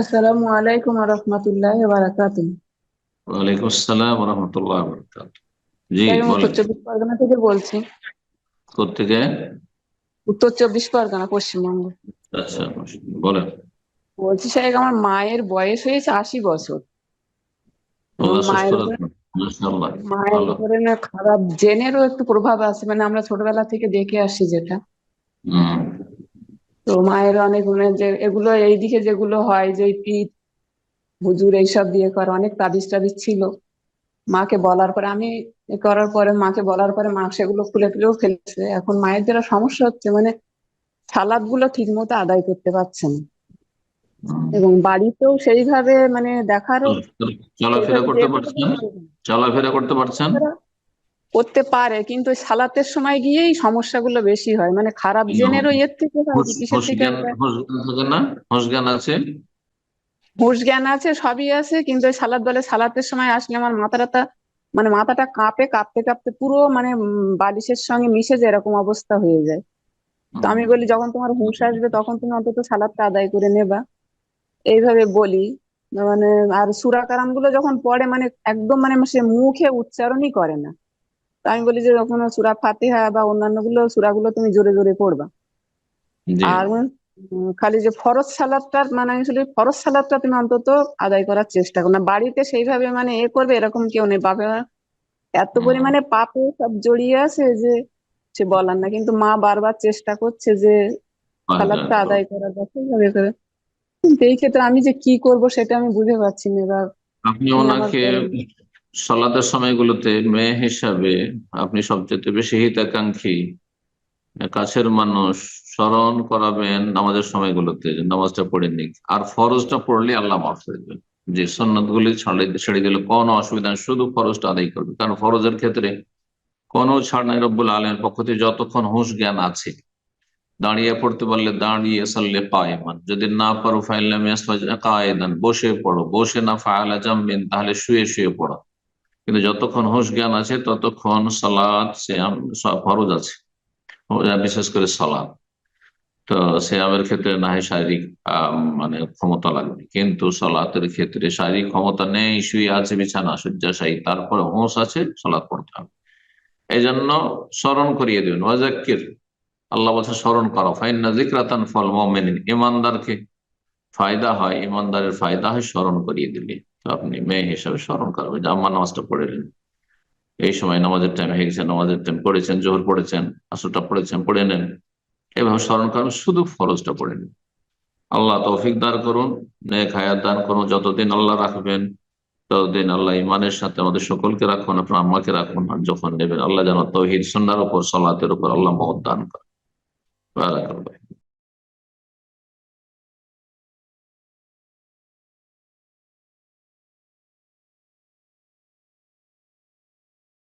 আসসালামু আলাইকুম রহমতুল্লাহ বারাকাতুহ। ওয়ালাইকুম আসসালাম রহমতুল্লাহ বরকাত জি আমি উত্তর চব্বিশ পরগনা থেকে বলছি। কোথেকে উত্তর চব্বিশ পরগনা পশ্চিমবঙ্গ। আচ্ছা বলেন। বলছি সাহেব আমার মায়ের বয়স হয়েছে আশি বছর। মায়ের মায়ের উপরে না খারাপ জেনেরও একটু প্রভাব আছে। মানে আমরা ছোটবেলা থেকে দেখে আসি যেটা। তো মায়ের অনেক মানে যে এগুলো এইদিকে যেগুলো হয় যে পিঠ হুজুর এইসব দিয়ে করে অনেক তাবিজ টাবিজ ছিল। মাকে বলার পরে আমি করার পরে মাকে বলার পরে মা সেগুলো খুলে খুলেও ফেলছে। এখন মায়ের যেটা সমস্যা হচ্ছে মানে সালাদগুলো ঠিক মতো আদায় করতে পারছে না। এবং বাড়িতেও সেইভাবে মানে দেখারও চলাফেরা করতে পারছেন চলাফেরা করতে পারছেন? করতে পারে কিন্তু ওই সালাতের সময় গিয়েই সমস্যাগুলো বেশি হয়। মানে খারাপ জেনেরও ইয়ের থেকে হুশ কিসের থেকে জ্ঞান আছে? হুঁশ জ্ঞান আছে সবই আছে কিন্তু ওই সালাদ বলে সালাতের সময় আসলে আমার মাথাটা মানে মাথাটা কাঁপে কাঁপতে কাঁপতে পুরো মানে বালিশের সঙ্গে মিশে যায় এরকম অবস্থা হয়ে যায়। তো আমি বলি যখন তোমার হুঁশ আসবে তখন তুমি অন্তত সালাদটা আদায় করে নেবা। এইভাবে বলি। মানে আর সূরা গুলো যখন পড়ে মানে একদম মানে সে মুখে উচ্চারণই করে না। আমি বলি যে যখন সূরা ফাতিহা বা অন্যান্যগুলো সূরা গুলো তুমি জোরে জোরে পড়বা। আর খালি যে ফরজ সালাদটা মানে আমি আসলে ফরজ সালাদটা তুমি অন্তত আদায় করার চেষ্টা করো। না বাড়িতে সেইভাবে মানে এ করবে এরকম কেউ নেই। বাবা এত। পরিমাণে পাপে সব জড়িয়ে আছে যে সে বলার না। কিন্তু মা বারবার চেষ্টা করছে যে সালাদটা আদায় করার সেইভাবে করে। কিন্তু এই ক্ষেত্রে আমি যে কি করব সেটা আমি বুঝে পাচ্ছি না। এবার আপনি ওনাকে সালাতের সময়গুলোতে মেয়ে হিসাবে আপনি সবচেয়ে বেশি হিতাকাঙ্ক্ষী, কাছের মানুষ স্মরণ করাবেন নামাজের সময়গুলোতে নামাজটা পড়ে নিক। আর ফরজটা পড়লে আল্লাহ মাফ করে দেবেন। যে সন্ন্যত গুলি ছাড়ে দিলে কোনো অসুবিধা শুধু ফরজটা আদায় করবে। কারণ ফরজের ক্ষেত্রে কোনো ছাড় নাই রব্বুল আলমের পক্ষ থেকে যতক্ষণ হুঁশ জ্ঞান আছে। দাঁড়িয়ে পড়তে পারলে দাঁড়িয়ে সাল্লে কায়েমান। যদি না পারো ফাইলাম কায়েদান, বসে পড়ো। বসে না ফায়লা জামবেন, তাহলে শুয়ে শুয়ে পড়ো। কিন্তু যতক্ষণ হুঁশ জ্ঞান আছে, ততক্ষণ সালাদ সব ফরজ আছে। বিশেষ করে সালাদ তো সিয়ামের ক্ষেত্রে না হয় শারীরিক মানে ক্ষমতা লাগবে। কিন্তু সালাতের ক্ষেত্রে শারীরিক ক্ষমতা নেই, শুয়ে আছে, বিছানা, শয্যাশায়ী, তারপরে হুঁশ আছে সালাদ পড়তে হবে। এই জন্য স্মরণ করিয়ে দেবেন। ওয়াজাক্কির আল্লাহ বলছে, স্মরণ করো। ফাইন্না জিক্রাতান ফল মমিনিন। ইমানদারকে ফায়দা হয়, ইমানদারের ফায়দা হয়, স্মরণ করিয়ে দিলে। আপনি মেয়ে হিসাবে স্মরণ করবেন যে আম্মা নামাজটা পড়েলেন। এই সময় নামাজের টাইম হয়ে গেছে, নামাজের টাইম পড়েছেন, জোহর পড়েছেন, আসরটা পড়েছেন, পড়ে নেন। এভাবে স্মরণ করুন, শুধু ফরজটা পড়ে নিন। আল্লাহ তৌফিক দান করুন, নেক হায়াত দান করুন, যতদিন আল্লাহ রাখবেন, ততদিন আল্লাহ ইমানের সাথে আমাদের সকলকে রাখুন, আপনার আম্মাকে রাখুন আর যখন নেবেন, আল্লাহ যেন তৌহিদ সন্ন্যার উপর, সালাতের উপর আল্লাহ মহৎ দান করেন।